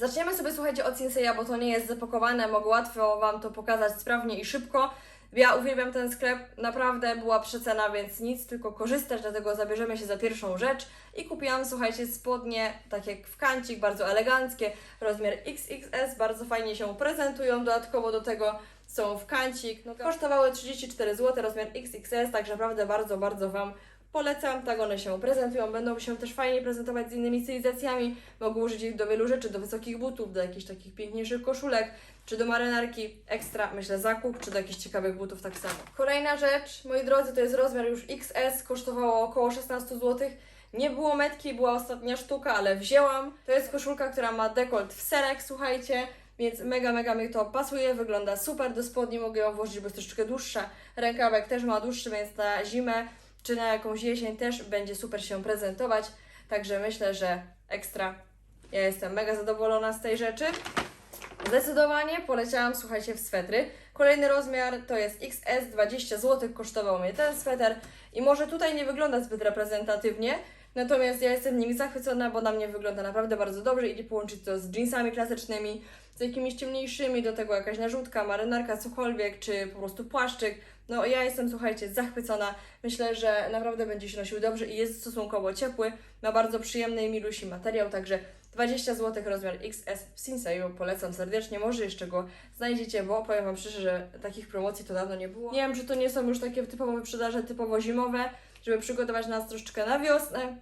Zaczniemy sobie, słuchajcie, od Sinseya, bo to nie jest zapakowane, mogę łatwo Wam to pokazać sprawnie i szybko. Ja uwielbiam ten sklep, naprawdę była przecena, więc nic, tylko korzystać, dlatego zabierzemy się za pierwszą rzecz. I kupiłam, słuchajcie, spodnie, tak jak w kancik, bardzo eleganckie, rozmiar XXS, bardzo fajnie się prezentują, dodatkowo do tego są w kancik. No, kosztowały 34 zł, rozmiar XXS, także naprawdę bardzo, bardzo Wam polecam. Tak one się prezentują, będą się też fajnie prezentować z innymi stylizacjami. Mogę użyć ich do wielu rzeczy, do wysokich butów, do jakichś takich piękniejszych koszulek, czy do marynarki. Ekstra, myślę, zakup, czy do jakichś ciekawych butów tak samo. Kolejna rzecz, moi drodzy, to jest rozmiar już XS, kosztowało około 16 zł. Nie było metki, była ostatnia sztuka, ale wzięłam. To jest koszulka, która ma dekolt w serek, słuchajcie. Więc mega, mega mi to pasuje, wygląda super do spodni, mogę ją włożyć, bo jest troszeczkę dłuższa. Rękawek też ma dłuższy, więc na zimę czy na jakąś jesień też będzie super się prezentować. Także myślę, że ekstra. Ja jestem mega zadowolona z tej rzeczy. Zdecydowanie poleciałam, słuchajcie, w swetry. Kolejny rozmiar to jest XS, 20 zł kosztował mnie ten sweter i może tutaj nie wygląda zbyt reprezentatywnie, natomiast ja jestem nim zachwycona, bo na mnie wygląda naprawdę bardzo dobrze. Idzie połączyć to z jeansami klasycznymi, z jakimiś ciemniejszymi, do tego jakaś narzutka, marynarka, cokolwiek, czy po prostu płaszczyk. No ja jestem, słuchajcie, zachwycona. Myślę, że naprawdę będzie się nosił dobrze i jest stosunkowo ciepły. Ma bardzo przyjemny i milusi materiał, także 20 zł rozmiar XS w Sinseju. Polecam serdecznie. Może jeszcze go znajdziecie, bo powiem Wam szczerze, że takich promocji to dawno nie było. Nie wiem, czy to nie są już takie typowo wyprzedaże, typowo zimowe, żeby przygotować nas troszeczkę na wiosnę,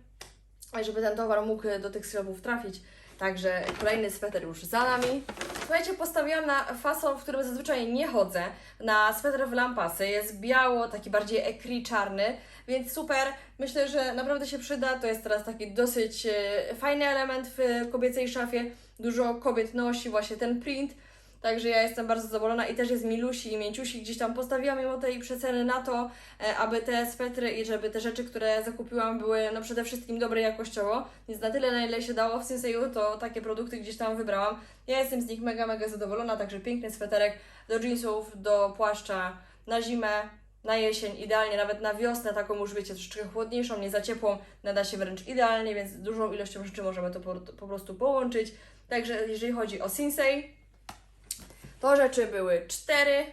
żeby ten towar mógł do tych sklepów trafić. Także kolejny sweter już za nami. Słuchajcie, postawiłam na fason, w którym zazwyczaj nie chodzę, na sweter w lampasy. Jest biało, taki bardziej ekri czarny, więc super. Myślę, że naprawdę się przyda. To jest teraz taki dosyć e, fajny element w kobiecej szafie. Dużo kobiet nosi właśnie ten print. Także ja jestem bardzo zadowolona i też jest milusi i mięciusi. Gdzieś tam postawiłam mimo tej przeceny na to, e, aby te swetry i żeby te rzeczy, które zakupiłam były no przede wszystkim dobre jakościowo. Więc na tyle, na ile się dało w Sinseju, to takie produkty gdzieś tam wybrałam. Ja jestem z nich mega, mega zadowolona, także piękny sweterek do jeansów, do płaszcza na zimę, na jesień, idealnie nawet na wiosnę, taką już wiecie, troszeczkę chłodniejszą, nie za ciepłą, nada się wręcz idealnie, więc dużą ilością rzeczy możemy to po, po prostu połączyć. Także jeżeli chodzi o Sinsei, to rzeczy były cztery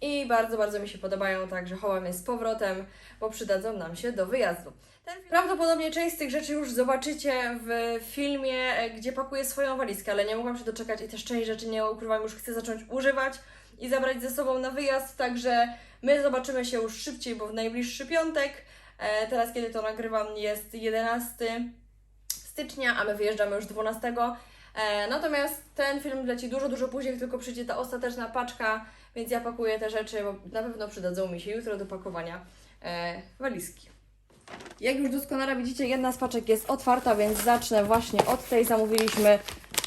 i bardzo, bardzo mi się podobają, także chowam je z powrotem, bo przydadzą nam się do wyjazdu. Ten Prawdopodobnie część z tych rzeczy już zobaczycie w filmie, e, gdzie pakuję swoją walizkę, ale nie mogłam się doczekać i też część rzeczy nie ukrywam, już chcę zacząć używać i zabrać ze sobą na wyjazd, także my zobaczymy się już szybciej, bo w najbliższy piątek, e, teraz kiedy to nagrywam jest 11 stycznia, a my wyjeżdżamy już 12. E, natomiast ten film leci dużo, dużo później, tylko przyjdzie ta ostateczna paczka, więc ja pakuję te rzeczy, bo na pewno przydadzą mi się jutro do pakowania e, walizki. Jak już doskonale widzicie, jedna z paczek jest otwarta, więc zacznę właśnie od tej. Zamówiliśmy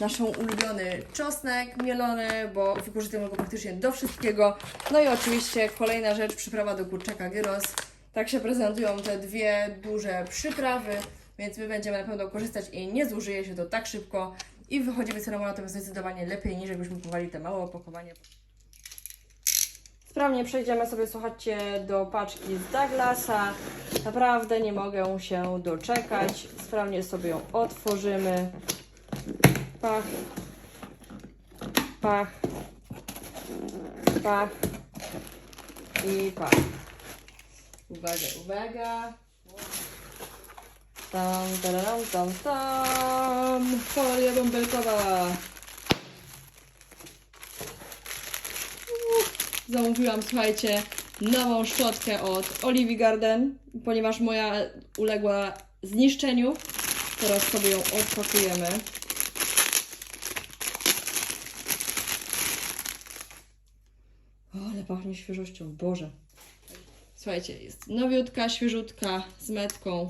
naszą ulubiony czosnek mielony, bo wykorzystujemy go praktycznie do wszystkiego. No i oczywiście kolejna rzecz, przyprawa do kurczaka gyros. Tak się prezentują te dwie duże przyprawy, więc my będziemy na pewno korzystać i nie zużyje się to tak szybko i wychodzimy ceną na tym zdecydowanie lepiej niż jakbyśmy kupowali te małe opakowanie. Sprawnie przejdziemy sobie, słuchajcie, do paczki z Douglasa. Naprawdę nie mogę się doczekać. Sprawnie sobie ją otworzymy. Pach. Pach. Pach. I pach. Uwaga, uwaga. Tam, tam, tam, tam. Folia bąbelkowa. Zamówiłam, słuchajcie, nową szczotkę od Olive Garden, ponieważ moja uległa zniszczeniu. Teraz sobie ją odpakujemy. O, ale pachnie świeżością, Boże. Słuchajcie, jest nowiutka, świeżutka, z metką,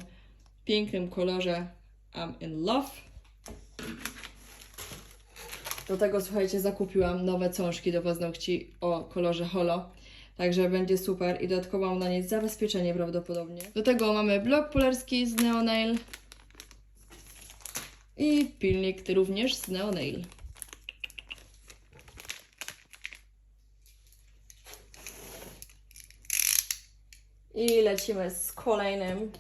pięknym kolorze I'm in love. Do tego, słuchajcie, zakupiłam nowe cążki do paznokci o kolorze holo. Także będzie super i dodatkowo mam na niej zabezpieczenie prawdopodobnie. Do tego mamy blok polarski z Neonail i pilnik również z Neonail. I lecimy z kolejnym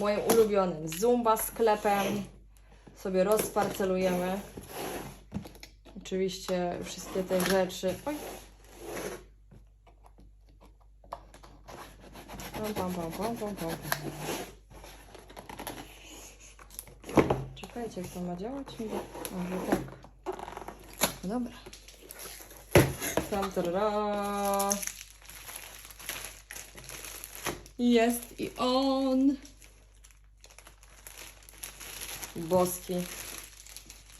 moim ulubionym Zumba sklepem. sobie rozparcelujemy. Oczywiście wszystkie te rzeczy. Oj. Pam, pam, pam, pam, pam, pam. Czekajcie, jak to ma działać? Może tak. No Dobra. Tam, tarara. Jest i on. Boski.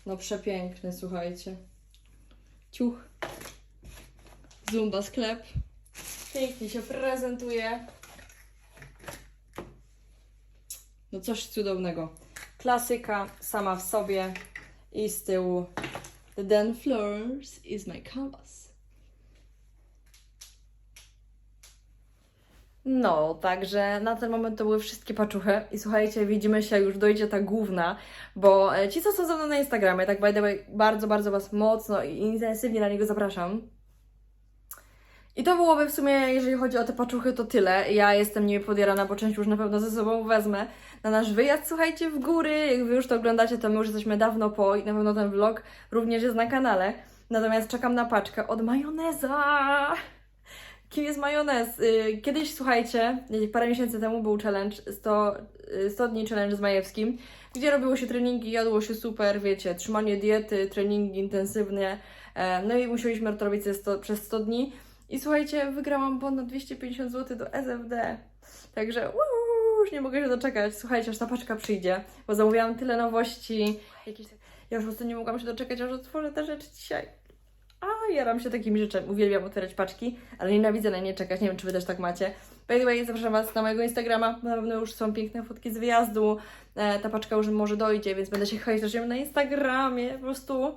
No przepiękny, słuchajcie. Ciuch. Zumba sklep. Pięknie się prezentuje. No coś cudownego. Klasyka sama w sobie i z tyłu The Den Floors is my canvas. No, także na ten moment to były wszystkie paczuchy i słuchajcie, widzimy się, już dojdzie ta główna, bo e, ci, co są ze mną na Instagramie, tak by the way, bardzo, bardzo Was mocno i intensywnie na niego zapraszam. I to byłoby w sumie, jeżeli chodzi o te paczuchy, to tyle. Ja jestem nimi podjarana, bo część już na pewno ze sobą wezmę na nasz wyjazd, słuchajcie, w góry. Jak Wy już to oglądacie, to my już jesteśmy dawno po i na pewno ten vlog również jest na kanale. Natomiast czekam na paczkę od majoneza. Kim jest majonez? Y, Kiedyś, słuchajcie, parę miesięcy temu był challenge 100, y, 100 dni challenge z Majewskim, gdzie robiło się treningi, jadło się super, wiecie, trzymanie diety, treningi intensywne. E, No i musieliśmy to robić ze 100, przez 100 dni. I słuchajcie, wygrałam ponad 250 zł do SFD. Także uuu, już nie mogę się doczekać. Słuchajcie, aż ta paczka przyjdzie, bo zamówiłam tyle nowości. Jakieś... Ja już po prostu nie mogłam się doczekać, aż otworzę te rzeczy dzisiaj. A, jaram się takimi rzeczami. Uwielbiam otwierać paczki, ale nienawidzę na nie czekać. Nie wiem, czy Wy też tak macie. By the way, zapraszam Was na mojego Instagrama. Na pewno już są piękne fotki z wyjazdu. E, ta paczka już może dojdzie, więc będę się ją na Instagramie. Po prostu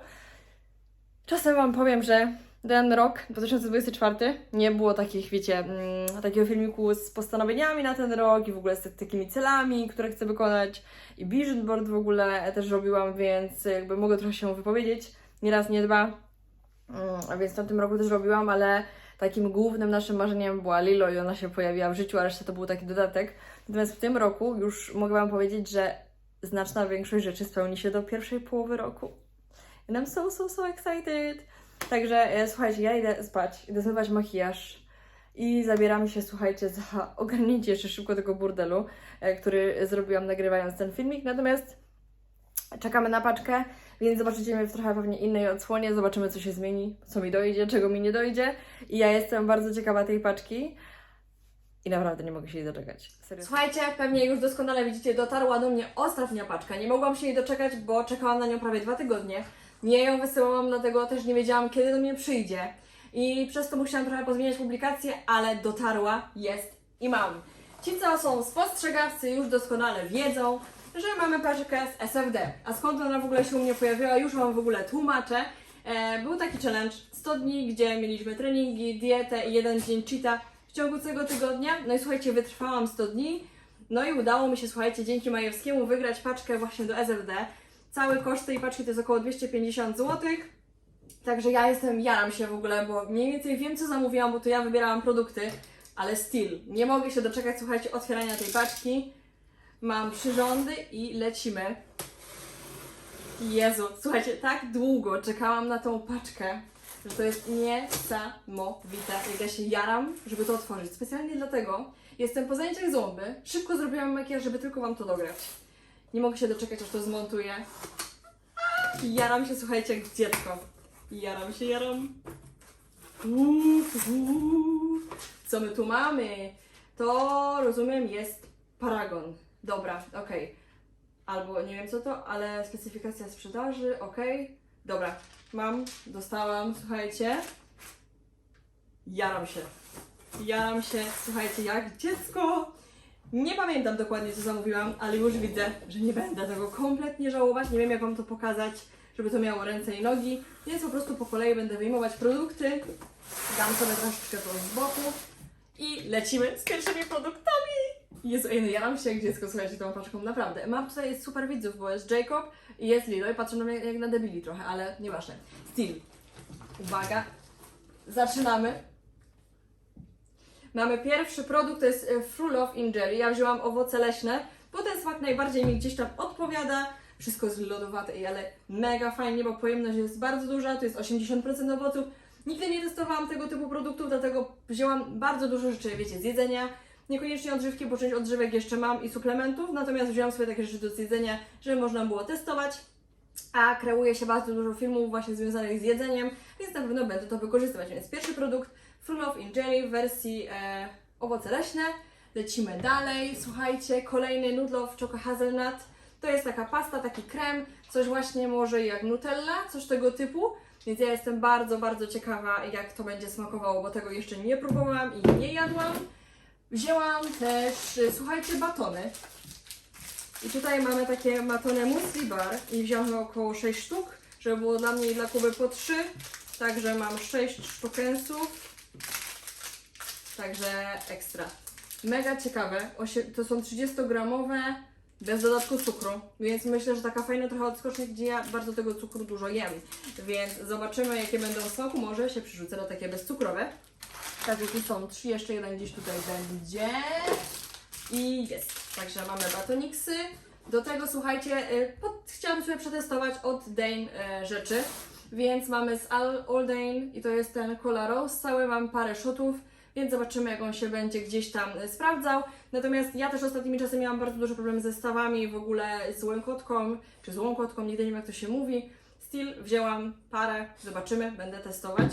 czasem Wam powiem, że ten rok 2024 nie było takich, wiecie, mm, takiego filmiku z postanowieniami na ten rok i w ogóle z takimi celami, które chcę wykonać i vision board w ogóle też robiłam, więc jakby mogę trochę się wypowiedzieć, nie raz, nie dwa, a więc w tamtym roku też robiłam, ale takim głównym naszym marzeniem była Lilo i ona się pojawiła w życiu, a reszta to był taki dodatek. Natomiast w tym roku już mogę Wam powiedzieć, że znaczna większość rzeczy spełni się do pierwszej połowy roku. And I'm so, so, so excited! Także e, słuchajcie, ja idę spać, idę zmywać makijaż i zabieram się, słuchajcie, za ogarnięcie jeszcze szybko tego burdelu, e, który zrobiłam nagrywając ten filmik. Natomiast czekamy na paczkę, więc zobaczycie mnie w trochę pewnie innej odsłonie, zobaczymy co się zmieni, co mi dojdzie, czego mi nie dojdzie. I ja jestem bardzo ciekawa tej paczki. I naprawdę nie mogę się jej doczekać. Serio. Słuchajcie, pewnie już doskonale widzicie, dotarła do mnie ostatnia paczka. Nie mogłam się jej doczekać, bo czekałam na nią prawie dwa tygodnie. Nie ją wysyłałam, dlatego też nie wiedziałam, kiedy do mnie przyjdzie. I przez to musiałam trochę pozmieniać publikację, ale dotarła, jest i mam. Ci, co są spostrzegawcy, już doskonale wiedzą, że mamy paczkę z SFD. A skąd ona w ogóle się u mnie pojawiła, już Wam w ogóle tłumaczę. E, był taki challenge 100 dni, gdzie mieliśmy treningi, dietę i jeden dzień cheata w ciągu całego tygodnia. No i słuchajcie, wytrwałam 100 dni. No i udało mi się, słuchajcie, dzięki Majewskiemu wygrać paczkę właśnie do SFD. Cały koszt tej paczki to jest około 250 zł. Także ja jestem, jaram się w ogóle, bo mniej więcej wiem, co zamówiłam, bo to ja wybierałam produkty, ale still, nie mogę się doczekać, słuchajcie, otwierania tej paczki. Mam przyrządy i lecimy. Jezu, słuchajcie, tak długo czekałam na tą paczkę, że to jest niesamowite. Jak ja się jaram, żeby to otworzyć. Specjalnie dlatego jestem po zajęciach zomby. Szybko zrobiłam makijaż, żeby tylko Wam to dograć. Nie mogę się doczekać, aż to zmontuję. Jaram się, słuchajcie, jak dziecko. Jaram się, jaram. Uuu, uuu. Co my tu mamy? To rozumiem jest paragon. Dobra, okej. Albo nie wiem co to, ale specyfikacja sprzedaży, okej. Dobra, mam, dostałam, słuchajcie. Jaram się. Jaram się, słuchajcie, jak dziecko. Nie pamiętam dokładnie, co zamówiłam, ale już widzę, że nie będę tego kompletnie żałować. Nie wiem, jak Wam to pokazać, żeby to miało ręce i nogi. Więc po prostu po kolei będę wyjmować produkty. Dam sobie troszeczkę to z boku. I lecimy z pierwszymi produktami. Jezu, ej, no jaram się jak dziecko, słuchajcie, tą paczką, naprawdę. Mam tutaj super widzów, bo jest Jacob i jest Lilo i patrzą na mnie jak na debili trochę, ale nieważne. Still. Uwaga. Zaczynamy. Mamy pierwszy produkt, to jest e, Fruit of in Jelly. Ja wzięłam owoce leśne, bo ten smak najbardziej mi gdzieś tam odpowiada. wszystko jest lodowate, ale mega fajnie, bo pojemność jest bardzo duża, to jest 80% owoców. Nigdy nie testowałam tego typu produktów, dlatego wzięłam bardzo dużo rzeczy, wiecie, z jedzenia, niekoniecznie odżywki, bo część odżywek jeszcze mam i suplementów, natomiast wzięłam sobie takie rzeczy do zjedzenia, żeby można było testować. A kreuje się bardzo dużo filmów właśnie związanych z jedzeniem, więc na pewno będę to wykorzystywać. Więc pierwszy produkt Full of Jelly w wersji e, owoce leśne. Lecimy dalej. Słuchajcie, kolejny Nudlow Choco Hazelnut. To jest taka pasta, taki krem, coś właśnie może jak Nutella, coś tego typu. Więc ja jestem bardzo, bardzo ciekawa, jak to będzie smakowało, bo tego jeszcze nie próbowałam i nie jadłam. Wzięłam też, słuchajcie, batony. I tutaj mamy takie batony Muesli Bar i wziąłem około 6 sztuk, żeby było dla mnie i dla Kuby po 3. Także mam 6 sztukensów. Także ekstra. Mega ciekawe. To są 30-gramowe, bez dodatku cukru. Więc myślę, że taka fajna trochę odskocznik, gdzie ja bardzo tego cukru dużo jem. Więc zobaczymy, jakie będą w smaku. Może się przerzucę na takie bezcukrowe. Także tu są trzy, jeszcze jeden gdzieś tutaj będzie. I jest. Także mamy batoniksy. Do tego słuchajcie, y, pod, chciałam sobie przetestować od Dane y, rzeczy. Więc mamy z All, Dane i to jest ten Cola Rose cały. Mam parę shotów, więc zobaczymy jak on się będzie gdzieś tam y, sprawdzał. Natomiast ja też ostatnimi czasy miałam bardzo duże problemy ze stawami, w ogóle z łękotką, czy z łąkotką, nigdy nie wiem jak to się mówi. Still wzięłam parę, zobaczymy, będę testować.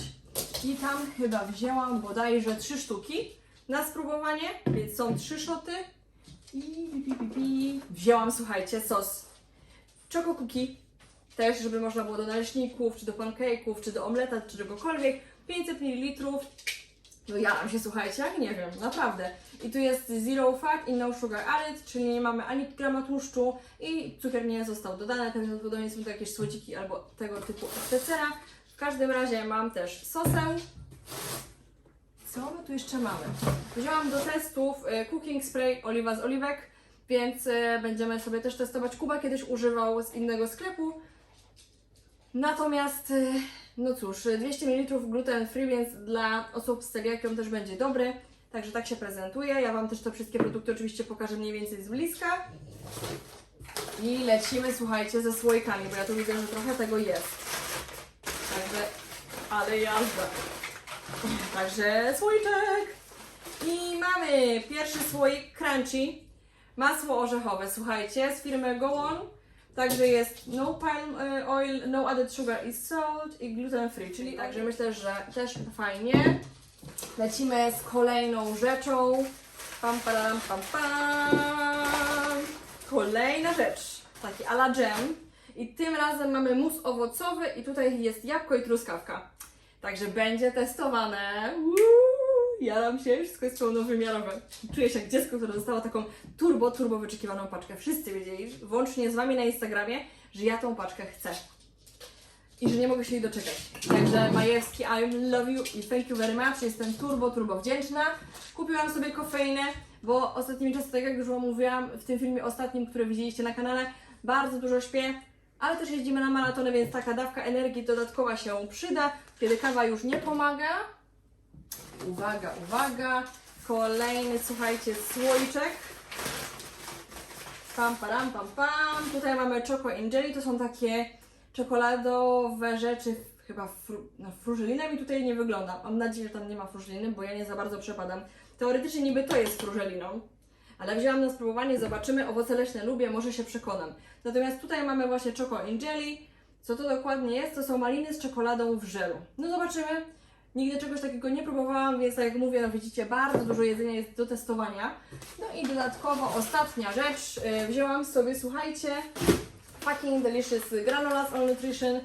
I tam chyba wzięłam bodajże trzy sztuki na spróbowanie, więc są trzy szoty. I pi, pi, pi, wzięłam, słuchajcie, sos Choco Cookie, też żeby można było do naleśników, czy do pancake'ów, czy do omleta, czy czegokolwiek. 500 ml. No ja się, słuchajcie, jak nie wiem, naprawdę. I tu jest zero fat i no sugar added, czyli nie mamy ani grama tłuszczu i cukier nie został dodany, prawdopodobnie są to jakieś słodziki albo tego typu etc. W każdym razie mam też sosę. Co my tu jeszcze mamy? Wzięłam do testów e, cooking spray oliwa z oliwek, więc e, będziemy sobie też testować. Kuba kiedyś używał z innego sklepu. Natomiast, e, no cóż, 200 ml gluten free, więc dla osób z celiakią też będzie dobry. Także tak się prezentuje. Ja Wam też te wszystkie produkty oczywiście pokażę mniej więcej z bliska. I lecimy, słuchajcie, ze słoikami, bo ja tu widzę, że trochę tego jest. Także, ale jazda. Także słoiczek. I mamy pierwszy słoik crunchy. Masło orzechowe, słuchajcie, z firmy Go On. Także jest no palm e, oil, no added sugar i salt i gluten free, czyli także myślę, że też fajnie. Lecimy z kolejną rzeczą. Pam, pam, pam, pam. Kolejna rzecz, taki a la jam. I tym razem mamy mus owocowy i tutaj jest jabłko i truskawka. Także będzie testowane. Uuu, jaram się, wszystko jest pełnowymiarowe. Czuję się jak dziecko, które dostało taką turbo, turbo wyczekiwaną paczkę. Wszyscy wiedzieli, włącznie z Wami na Instagramie, że ja tą paczkę chcę. I że nie mogę się jej doczekać. Także Majewski, I love you i thank you very much. Jestem turbo, turbo wdzięczna. Kupiłam sobie kofeinę, bo ostatnimi czasy, tak jak już Wam mówiłam w tym filmie ostatnim, który widzieliście na kanale, bardzo dużo śpię, ale też jeździmy na maratony, więc taka dawka energii dodatkowa się przyda, kiedy kawa już nie pomaga. Uwaga, uwaga. Kolejny, słuchajcie, słoiczek. Pam, param, pam, pam. Tutaj mamy Choco Jelly. To są takie czekoladowe rzeczy, chyba fru, no, frużelina mi tutaj nie wygląda. Mam nadzieję, że tam nie ma frużeliny, bo ja nie za bardzo przepadam. Teoretycznie niby to jest frużeliną, ale wzięłam na spróbowanie, zobaczymy. Owoce leśne lubię, może się przekonam. Natomiast tutaj mamy właśnie Choco and Jelly. Co to dokładnie jest? To są maliny z czekoladą w żelu. No zobaczymy. Nigdy czegoś takiego nie próbowałam, więc tak jak mówię, no widzicie, bardzo dużo jedzenia jest do testowania. No i dodatkowo ostatnia rzecz. Yy, wzięłam sobie, słuchajcie, Fucking Delicious Granolas All Nutrition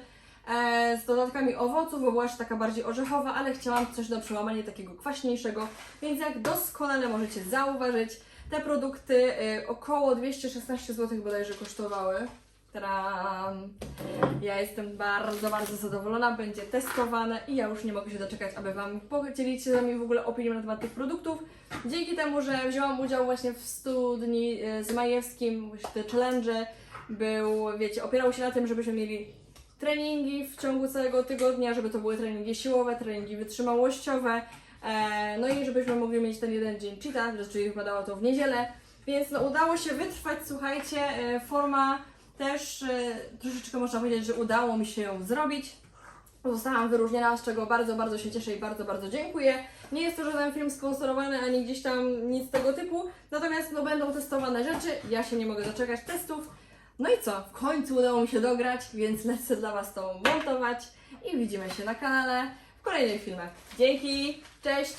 e, z dodatkami owoców, bo była taka bardziej orzechowa, ale chciałam coś do przełamania takiego kwaśniejszego, więc jak doskonale możecie zauważyć, te produkty e, około 216 zł bodajże kosztowały. Tadam. Ja jestem bardzo, bardzo zadowolona, będzie testowane i ja już nie mogę się doczekać, aby Wam podzielić się z Wami w ogóle opinią na temat tych produktów. Dzięki temu, że wzięłam udział właśnie w 100 dni e, z Majewskim, te challenge, był, wiecie, opierał się na tym, żebyśmy mieli treningi w ciągu całego tygodnia, żeby to były treningi siłowe, treningi wytrzymałościowe, no i żebyśmy mogli mieć ten jeden dzień cheata, czyli wypadało to w niedzielę, więc no udało się wytrwać, słuchajcie, e, forma też e, troszeczkę można powiedzieć, że udało mi się ją zrobić. Zostałam wyróżniona, z czego bardzo, bardzo się cieszę i bardzo, bardzo dziękuję. Nie jest to żaden film sponsorowany, ani gdzieś tam nic tego typu, natomiast no, będą testowane rzeczy, ja się nie mogę doczekać testów. No i co, w końcu udało mi się dograć, więc lecę dla Was to montować i widzimy się na kanale w kolejnych filmach. Dzięki, cześć!